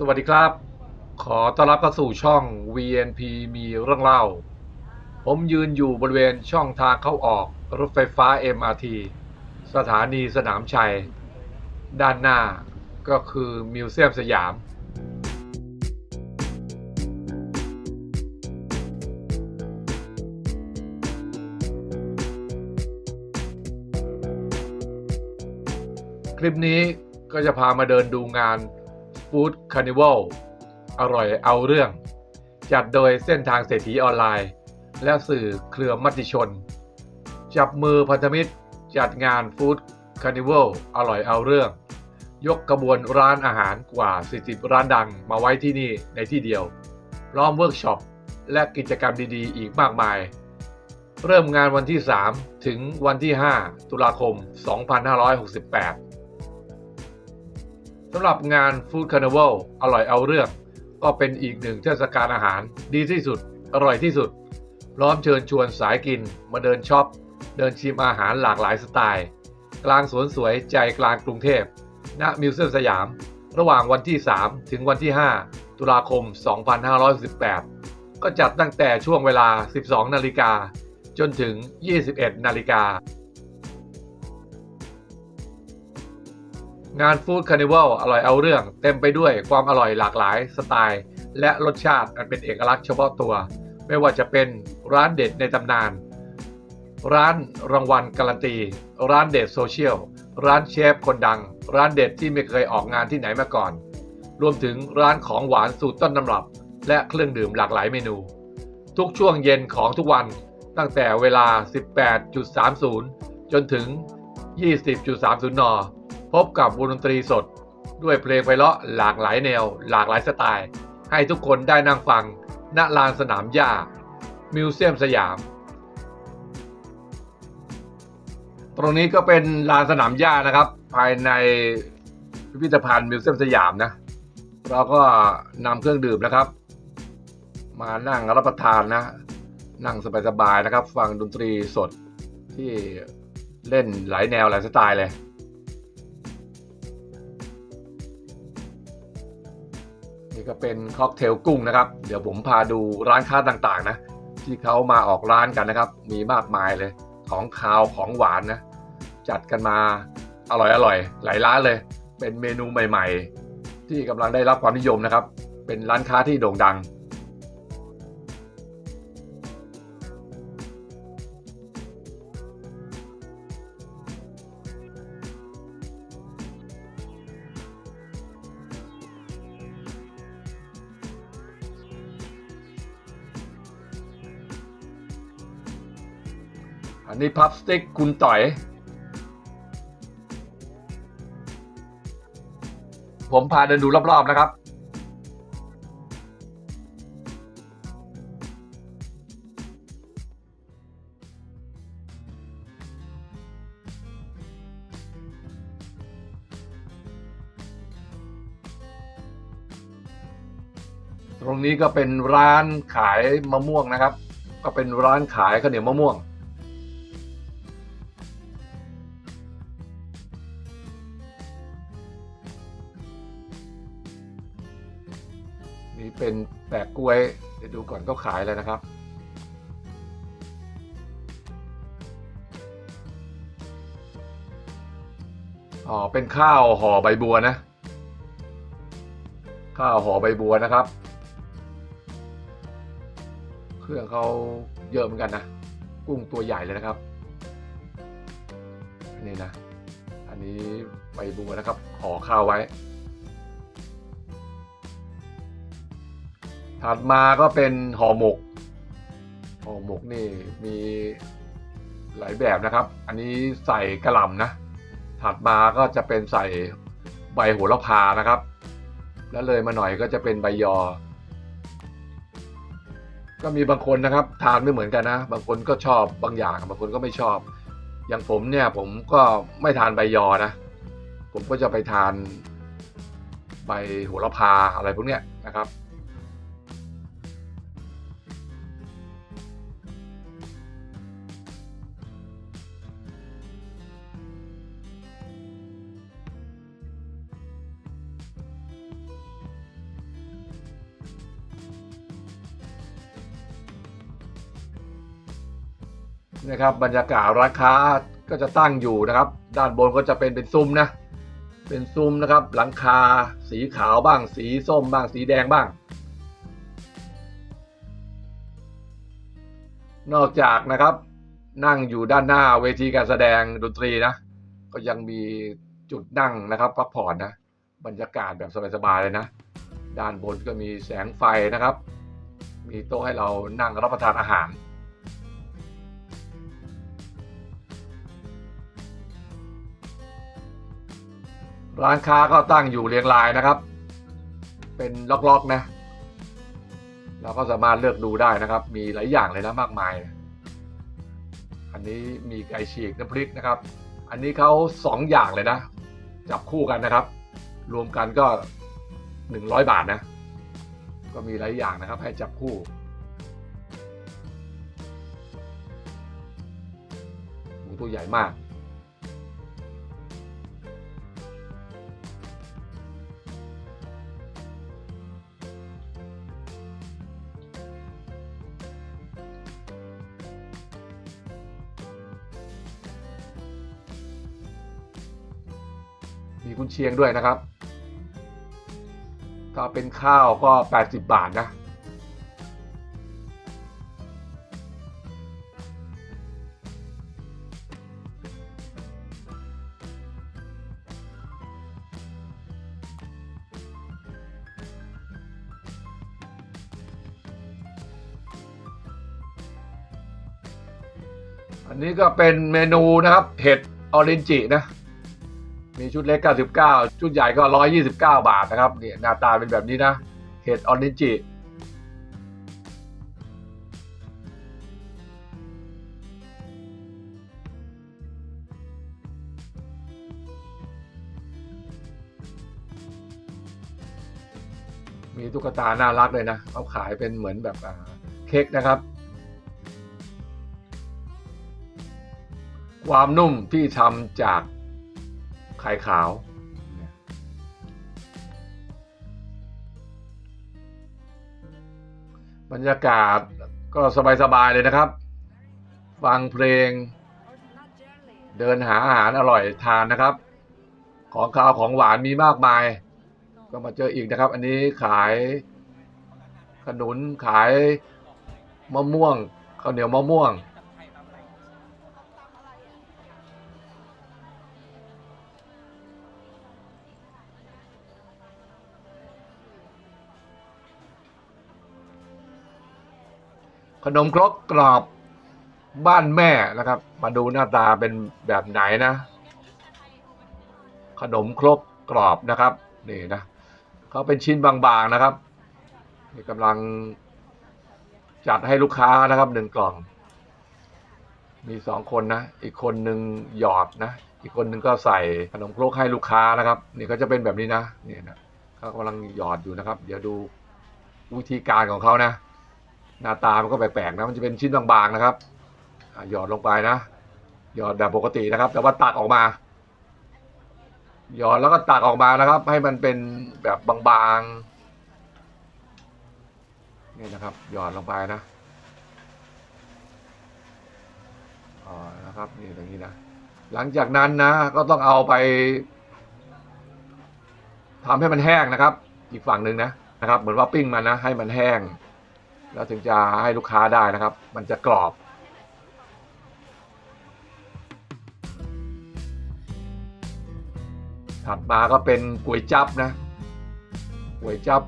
สวัสดีครับ ขอต้อนรับเข้าสู่ช่อง VNP มีเรื่องเล่า ผมยืนอยู่บริเวณช่องทางเข้าออกรถไฟฟ้า MRT สถานีสนามชัย ด้านหน้าก็คือมิวเซียมสยาม คลิปนี้ก็จะพามาเดินดูงาน Food Carnival อร่อยเอาเรื่อง จัดโดยเส้นทางเศรษฐีออนไลน์ และสื่อเครือมติชน จับมือพันธมิตรจัดงาน Food Carnival อร่อยเอาเรื่อง ยกกระบวนร้านอาหารกว่า 40 ร้านดังมาไว้ที่นี่ในที่เดียวพร้อมเวิร์กช็อปและกิจกรรมดีๆ อีกมากมาย เริ่มงานวันที่ 3 ถึงวันที่ 5 ตุลาคม 2568 สำหรับงาน Food Carnival อร่อยเอาเรื่อง ก็เป็นอีกหนึ่งเทศกาลอาหารดีที่สุด อร่อยที่สุด พร้อมเชิญชวนสายกิน มาเดินช็อป เดินชิมอาหารหลากหลายสไตล์ กลางสวนสวยใจกลางกรุงเทพณมิวเซียมสยาม ระหว่างวันที่ 3 ถึงวันที่ 5 ตุลาคม 2518 ก็จัดตั้งแต่ช่วงเวลา 12 นาฬิกาจนถึง 21 นาฬิกา งานฟู้ดคาร์นิวัลอร่อยเอาเรื่อง เต็มไปด้วยความอร่อยหลากหลายสไตล์ และรสชาติอันเป็นเอกลักษณ์เฉพาะตัว ไม่ว่าจะเป็นร้านเด็ดในตำนาน ร้านรางวัลการันตี ร้านเด็ดโซเชียล ร้านเชฟคนดัง ร้านเด็ดที่ไม่เคยออกงานที่ไหนมาก่อน รวมถึงร้านของหวานสูตรต้นตำรับ และเครื่องดื่มหลากหลายเมนู ทุกช่วงเย็นของทุกวันตั้งแต่เวลา 18.30 จนถึง 20.30 น พบกับวงดนตรีสด ด้วยเพลงไพเราะหลากหลายแนว หลากหลายสไตล์ ให้ทุกคนได้นั่งฟังณลานสนามหญ้า มิวเซียมสยาม ตรงนี้ก็เป็นลานสนามหญ้านะครับ ภายในพิพิธภัณฑ์มิวเซียมสยามนะ เราก็นำเครื่องดื่มนะครับ มานั่งรับประทานนะ นั่งสบายๆนะครับ ฟังดนตรีสดที่เล่นหลายแนวหลายสไตล์เลย นี่ก็เป็นค็อกเทลกุ้งนะครับ เดี๋ยวผมพาดูร้านค้าต่างๆนะ ที่เขามาออกร้านกันนะครับ มีมากมายเลย ของคาวของหวานนะ จัดกันมาอร่อยอร่อยๆหลายร้านเลย เป็นเมนูใหม่ ๆ ที่กำลังได้รับความนิยมนะครับ เป็นร้านค้าที่โด่งดัง อันนี้พับสติ๊กคุณต่อย ผมพาเดินดูรอบๆนะครับตรงนี้ก็เป็นร้านขายมะม่วงนะครับ ก็เป็นร้านขายข้าวเหนียวมะม่วง นี่เป็นแปะกล้วยเดี๋ยวดูก่อนก็ขายแล้วนะครับ อ๋อ เป็นข้าวห่อใบบัวนะ ข้าวห่อใบบัวนะครับ เครื่องเขาเยอะเหมือนกันนะ กุ้งตัวใหญ่เลยนะครับนี่นะ อันนี้ใบบัวนะครับ ห่อข้าวไว้ ถัดมาก็เป็นห่อหมกห่อหมกนี่มีหลายแบบนะครับ อันนี้ใส่กระหล่ำนะ ถัดมาก็จะเป็นใส่ใบโหระพานะครับ แล้วเลยมาหน่อยก็จะเป็นใบยอ ก็มีบางคนนะครับ ทานไม่เหมือนกันนะ บางคนก็ชอบบางอย่าง บางคนก็ไม่ชอบ อย่างผมเนี่ยผมก็ไม่ทานใบยอนะ ผมก็จะไปทานใบโหระพาอะไรพวกเนี้ยนะครับ นะครับบรรยากาศร้านค้าก็จะตั้งอยู่นะครับ ด้านบนก็จะเป็นเป็นซุ้มนะ เป็นซุ้มนะครับ หลังคาสีขาวบ้าง สีส้มบ้าง สีแดงบ้าง นอกจากนะครับ นั่งอยู่ด้านหน้าเวทีการแสดงดนตรีนะ ก็ยังมีจุดนั่งนะครับพักผ่อนนะ บรรยากาศแบบสบายๆเลยนะ ด้านบนก็มีแสงไฟนะครับ มีโต๊ะให้เรานั่งรับประทานอาหาร ร้านค้าก็ตั้งอยู่เรียงรายนะครับ เป็นล็อกๆนะ เราก็สามารถเลือกดูได้นะครับ มีหลายอย่างเลยนะมากมาย อันนี้มีไก่ฉีกน้ำพริกนะครับ อันนี้เขาสองอย่างเลยนะ จับคู่กันนะครับ รวมกันก็หนึ่งร้อยบาทนะ ก็มีหลายอย่างนะครับ ให้จับคู่ตัวใหญ่มาก ชียงด้วยนะครับ ถ้าเป็นข้าวก็ 80 บาทนะ อันนี้ก็เป็นเมนูนะครับ เห็ดออรินจินะ มีชุดเล็ก 99 ชุดใหญ่ก็ 129 บาทนะครับเนี่ยหน้าตาเป็นแบบนี้นะ เห็ดออรินจิมีตุ๊กตาน่ารักเลยนะเขาขายเป็นเหมือนแบบเค้กนะครับ ความนุ่มที่ทำจาก ไข่ขาวบรรยากาศก็สบายๆเลยนะครับ ฟังเพลง เดินหาอาหารอร่อยทานนะครับ ของคาวของหวานมีมากมาย ก็มาเจออีกนะครับ อันนี้ขายขนุนขายมะม่วงข้าวเหนียวมะม่วง นมครกกรอบบ้านแม่นะครับ มาดูหน้าตาเป็นแบบไหนนะ ขนมครกกรอบนะครับนี่นะเขาเป็นชิ้นบางๆนะครับนี่กำลังจัดให้ลูกค้านะครับหนึ่งกล่อง มีสองคนนะ อีกคนหนึ่งหยอดนะ อีกคนหนึ่งก็ใส่ขนมครกให้ลูกค้านะครับ นี่ก็จะเป็นแบบนี้นะนี่นะเขากำลังหยอดอยู่นะครับ เดี๋ยวดูวิธีการของเขานะ หน้าตามันก็แปลกๆนะมันจะเป็นชิ้นบางๆนะครับหยอดลงไปนะหยอดแบบปกตินะครับ แต่ว่าตักออกมาหยอดแล้วก็ตักออกมานะครับ ให้มันเป็นแบบบางๆนี่นะครับหยอดลงไปนะอ๋อนะครับนี่อย่างนี้นะหลังจากนั้นนะ ก็ต้องเอาไปทำให้มันแห้งนะครับ อีกฝั่งหนึ่งนะนะครับ เหมือนว่าปิ้งมันนะ ให้มันแห้ง แล้วถึงจะให้ลูกค้าได้นะครับ มันจะกรอบถัดมาก็เป็นก๋วยจับนะก๋วยจับ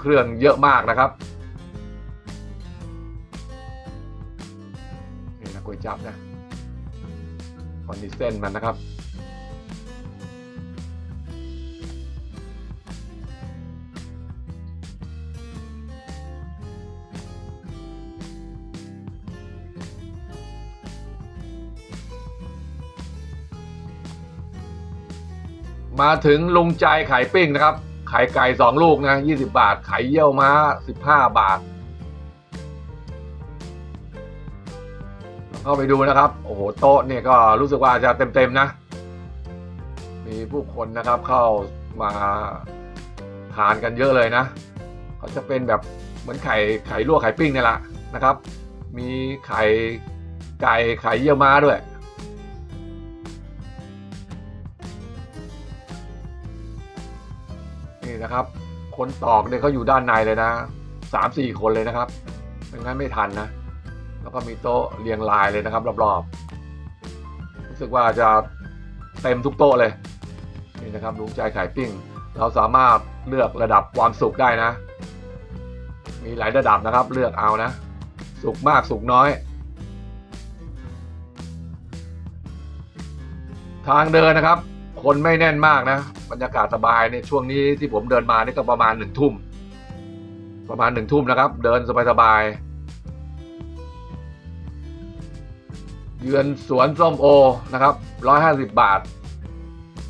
เครื่องเยอะมากนะครับนี่นะก๋วยจับนะคอนดิเส้นมันนะครับ มาถึงลุงใจไข่ปิ้งนะครับ ไข่ไก่สองลูกนะยี่สิบาท ไข่เยี่ยวม้าสิบห้าบาท เข้าไปดูนะครับ โอ้โห โต๊ะเนี่ยก็รู้สึกว่าจะเต็มๆนะ มีผู้คนนะครับเข้ามาทานกันเยอะเลยนะเขาจะเป็นแบบเหมือนไข่ไข่ลวกไข่ปิ้งนี่แหละนะครับ มีไข่ไก่ไข่เยี่ยวม้าด้วย นี่นะครับ คนตอกเนี่ยเขาอยู่ด้านในเลยนะสามสี่คนเลยนะครับไม่งั้นไม่ทันนะ แล้วก็มีโต๊ะเรียงรายเลยนะครับรอบๆรู้สึกว่าจะเต็มทุกโต๊ะเลยนี่นะครับลุงใจไข่ปิ้ง เราสามารถเลือกระดับความสุกได้นะ มีหลายระดับนะครับ เลือกเอานะ สุกมากสุกน้อย ทางเดินนะครับ คนไม่แน่นมากนะ บรรยากาศสบายในช่วงนี้ที่ผมเดินมานี่ก็ประมาณหนึ่งทุ่ม ประมาณหนึ่งทุ่มนะครับ เดินสบายๆเยือนสวนส้มโอนะครับร้อยห้าสิบบาท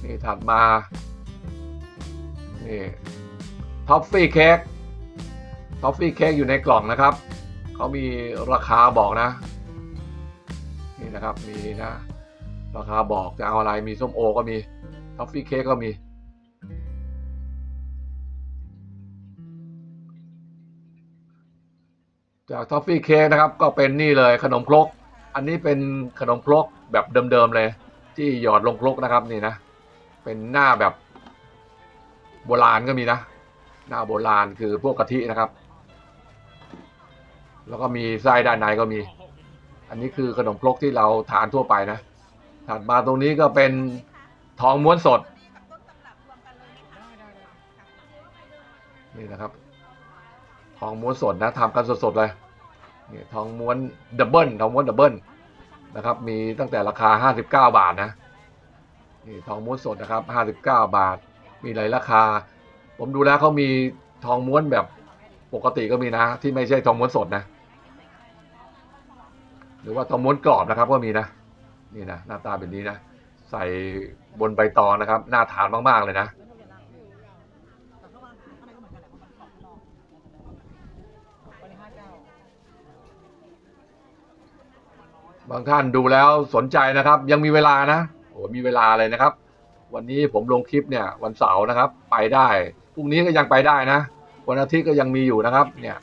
นี่ถัดมา นี่ท็อฟฟี่เค้กท็อฟฟี่เค้กอยู่ในกล่องนะครับ เขามีราคาบอกนะ นี่นะครับ มีนะ ราคาบอกจะเอาอะไรมีส้มโอก็มี ท็อฟฟี่เค้กก็มีจากทอฟฟี่เค้กนะครับก็เป็นนี่เลยขนมครก อันนี้เป็นขนมครกแบบเดิมๆเลย ที่หยอดลงครกนะครับนี่นะ เป็นหน้าแบบโบราณก็มีนะ หน้าโบราณคือพวกกะทินะครับ แล้วก็มีไส้ด้านในก็มี อันนี้คือขนมครกที่เราทานทั่วไปนะถัดมาตรงนี้ก็เป็น ทองม้วนสด นี่นะครับ ทองม้วนสดนะทำกันสดๆเลยนี่ทองม้วนดับเบิลทองม้วนดับเบิลนะครับ มีตั้งแต่ราคา 59 บาทนะนี่ทองม้วนสดนะครับ 59 บาท มีหลายราคา ผมดูแล้วเขามีทองม้วนแบบปกติก็มีนะ ที่ไม่ใช่ทองม้วนสดนะ หรือว่าทองม้วนกรอบนะครับก็มีนะ นี่นะหน้าตาแบบนี้นะ ใส่บนใบตองนะครับ น่าทานมาก ๆ เลยนะ บางท่านดูแล้วสนใจนะครับ ยังมีเวลานะโอ้มีเวลาเลยนะครับ วันนี้ผมลงคลิปเนี่ย วันเสาร์นะครับ ไปได้พรุ่งนี้ก็ยังไปได้นะ วันอาทิตย์ก็ยังมีอยู่นะครับ เนี่ย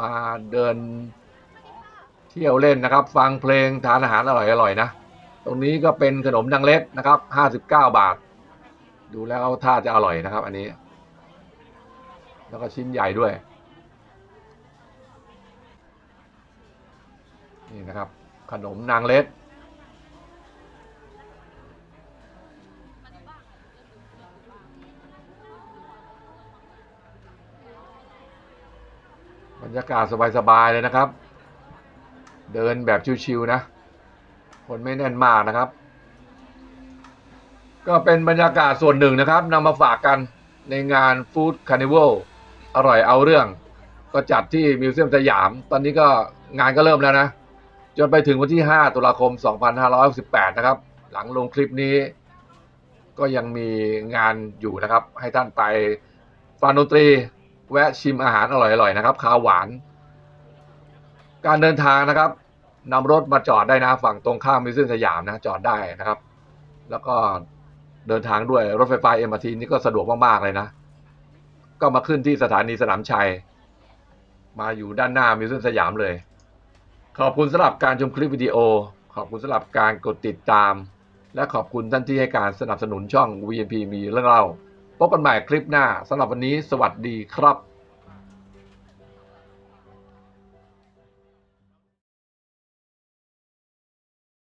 มาเดินเที่ยวเล่นนะครับ ฟังเพลงทานอาหารอร่อยๆนะ ตรงนี้ก็เป็นขนมนางเล็ดนะครับห้าสิบเก้าบาท ดูแล้วท่าจะอร่อยนะครับ อันนี้ แล้วก็ชิ้นใหญ่ด้วย นี่นะครับ ขนมนางเล็ดบรรยากาศสบาย ๆ เลยนะครับ เดินแบบชิวๆนะ คนไม่แน่นมากนะครับ ก็เป็นบรรยากาศส่วนหนึ่งนะครับนำมาฝากกันในงานฟู้ดคาร์นิวัลอร่อยเอาเรื่อง ก็จัดที่มิวเซียมสยาม ตอนนี้ก็งานก็เริ่มแล้วนะ จนไปถึงวันที่ 5 ตุลาคม 2568 นะครับ หลังลงคลิปนี้ ก็ยังมีงานอยู่นะครับ ให้ท่านไปฟังดนตรี แวะชิมอาหารอร่อยๆนะครับข้าวหวาน การเดินทางนะครับ นำรถมาจอดได้นะ ฝั่งตรงข้ามมิวเซียมสยามนะจอดได้นะครับ แล้วก็เดินทางด้วยรถไฟฟ้าเอ็มอาร์ทีนี่ก็สะดวกมากๆเลยนะ ก็มาขึ้นที่สถานีสนามชัย มาอยู่ด้านหน้ามิวเซียมสยามเลย ขอบคุณสำหรับการชมคลิปวิดีโอ ขอบคุณสำหรับการกดติดตาม และขอบคุณท่านที่ให้การสนับสนุนช่อง VNP มีเรื่องเล่าพบกันใหม่คลิปหน้าสำหรับวันนี้ สวัสดีครับ